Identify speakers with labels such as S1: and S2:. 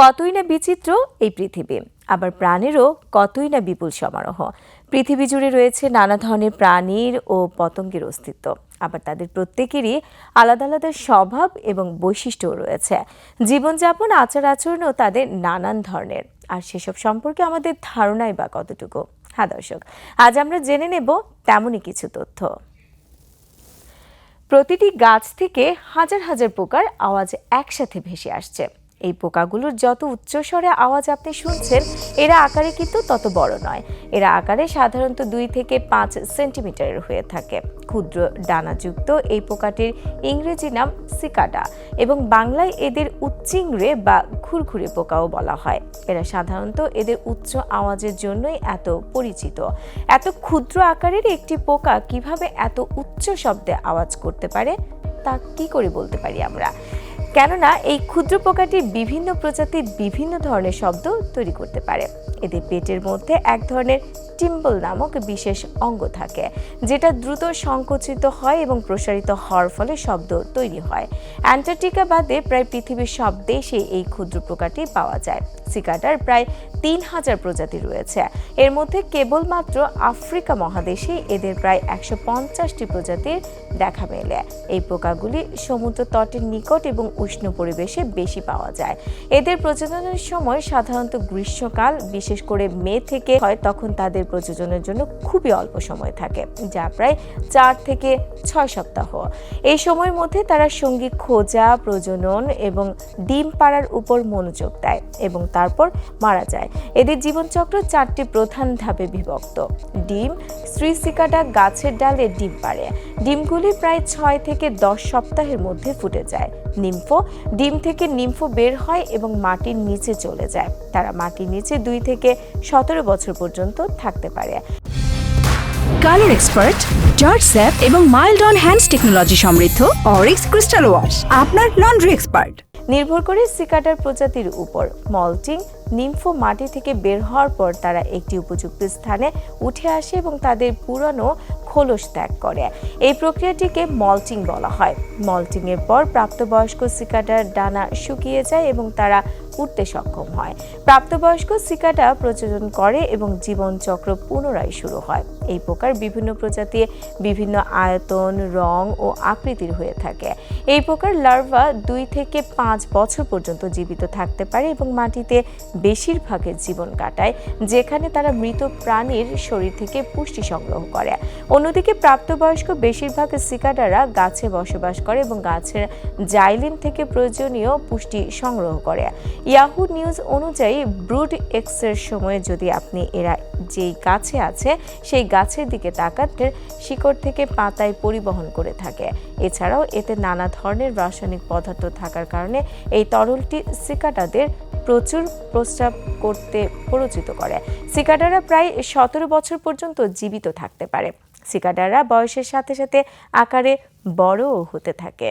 S1: কতই না বিচিত্র এই পৃথিবী। আবার প্রাণেরও কতই না বিপুল সমারোহ। পৃথিবী জুড়ে রয়েছে নানা ধরনের প্রাণীর ও পতঙ্গের অস্তিত্ব। আবার তাদের প্রত্যেকেরই আলাদা আলাদা স্বভাব এবং বৈশিষ্ট্যও রয়েছে। জীবনযাপন আচার আচরণও তাদের নানান ধরনের। আর সেসব সম্পর্কে আমাদের ধারণাই বা কতটুকু? হ্যাঁ দর্শক, আজ আমরা জেনে নেব তেমনই কিছু তথ্য। প্রতিটি গাছ থেকে হাজার হাজার পোকার আওয়াজ একসাথে ভেসে আসছে। এই পোকাগুলোর যত উচ্চস্বরে আওয়াজ আপনি শুনছেন, এরা আকারে কিন্তু তত বড় নয়। এরা আকারে সাধারণত দুই থেকে পাঁচ সেন্টিমিটারের হয়ে থাকে। ক্ষুদ্র ডানাযুক্ত এই পোকাটির ইংরেজি নাম সিকাডা এবং বাংলায় এদের উচ্চিংড়ে বা ঘুরঘুরে পোকাও বলা হয়। এরা সাধারণত এদের উচ্চ আওয়াজের জন্যই এত পরিচিত। এত ক্ষুদ্র আকারের একটি পোকা কীভাবে এত উচ্চ শব্দে আওয়াজ করতে পারে, তা কি করে বলতে পারি আমরা? কেননা এই ক্ষুদ্র পোকাটি বিভিন্ন প্রজাতির বিভিন্ন ধরনের শব্দ তৈরি করতে পারে। এদের পেটের মধ্যে এক ধরনের টিম্বল নামক বিশেষ অঙ্গ থাকে, যেটা দ্রুত সংকুচিত হয় এবং প্রসারিত হওয়ার ফলে শব্দ তৈরি হয়। অ্যান্টার্কটিকা বাদে প্রায় পৃথিবীর সব দেশে এই ক্ষুদ্র পোকাটি পাওয়া যায়। সিকাটার প্রায় তিন হাজার প্রজাতি রয়েছে। এর মধ্যে কেবলমাত্র আফ্রিকা মহাদেশে এদের প্রায় একশো পঞ্চাশটি প্রজাতির দেখা মেলে। এই পোকাগুলি সমুদ্র তটের নিকট এবং উষ্ণ পরিবেশে বেশি পাওয়া যায়। এদের প্রজননের সময় সাধারণত গ্রীষ্মকাল, বিশেষ করে মে থেকে হয়, তখন তাদের প্রজননের জন্য খুবই অল্প সময় থাকে, যা প্রায় চার থেকে ছয় সপ্তাহ। এই সময়ের মধ্যে তারা সঙ্গী খোঁজা, প্রজনন এবং ডিম পাড়ার উপর মনোযোগ দেয় এবং তারপর মারা যায়। এদের জীবনচক্র চারটি প্রধান ধাপে বিভক্ত। ডিম স্ত্রী সিকাটা গাছের ডালে ডিম পাড়ে। ডিমগুলি প্রায় ছয় থেকে দশ সপ্তাহের মধ্যে ফুটে যায়। নিম্ফো। ডিম থেকে নিম্ফো বের হয় এবং মাটির নিচে চলে যায়। তারা মাটির নিচে দুই থেকে সতেরো বছর পর্যন্ত থাকতে পারে।
S2: কালার এক্সপার্ট, জর্জ স্যাপ এবং মাইল্ড অন হ্যান্ডস টেকনোলজি সমৃদ্ধ অরিক্স ক্রিস্টাল ওয়াশ, আপনার লন্ড্রি এক্সপার্ট।
S1: নির্ভর করে সিকাটার প্রজাতির উপর মল্টিং নিম্ফো মাটি থেকে বের হওয়ার পর তারা একটি উপযুক্ত স্থানে উঠে আসে এবং তাদের পুরানো খোলস ত্যাগ করে। এই প্রক্রিয়াটিকে মল্টিং বলা হয়। মল্টিংয়ের পর প্রাপ্তবয়স্ক সিকাটার ডানা শুকিয়ে যায় এবং তারা উঠতে সক্ষম হয়। প্রাপ্তবয়স্ক সিকাটা প্রজনন করে এবং জীবনচক্র পুনরায় শুরু হয়। এই পোকার বিভিন্ন প্রজাতি বিভিন্ন আয়তন, রং ও আকৃতির হয়ে থাকে। এই পোকার লার্ভা দুই থেকে পাঁচ বছর পর্যন্ত জীবিত থাকতে পারে এবং মাটিতে বেশিরভাগের জীবন কাটায়, যেখানে তারা মৃত প্রাণীর শরীর থেকে পুষ্টি সংগ্রহ করে। অন্যদিকে প্রাপ্তবয়স্ক বেশিরভাগ সিকাডারা গাছে বসবাস করে এবং গাছের জাইলিন থেকে প্রয়োজনীয় পুষ্টি সংগ্রহ করে। ইয়াহু নিউজ অনুযায়ী ব্রুড এক্সের সময় যদি আপনি এরা যেই গাছে আছে, সেই গাছের দিকে তাকাতে শিকড় থেকে পাতায় পরিবহন করে থাকে। এছাড়াও এতে নানা ধরনের রাসায়নিক পদার্থ থাকার কারণে এই তরলটি সিকাটাদের প্রচুর প্রস্রাব করতে প্ররোচিত করে। সিকাডারা প্রায় সতেরো বছর পর্যন্ত জীবিত থাকতে পারে। সিকাডারা বয়সের সাথে সাথে আকারে বড়ও হতে থাকে।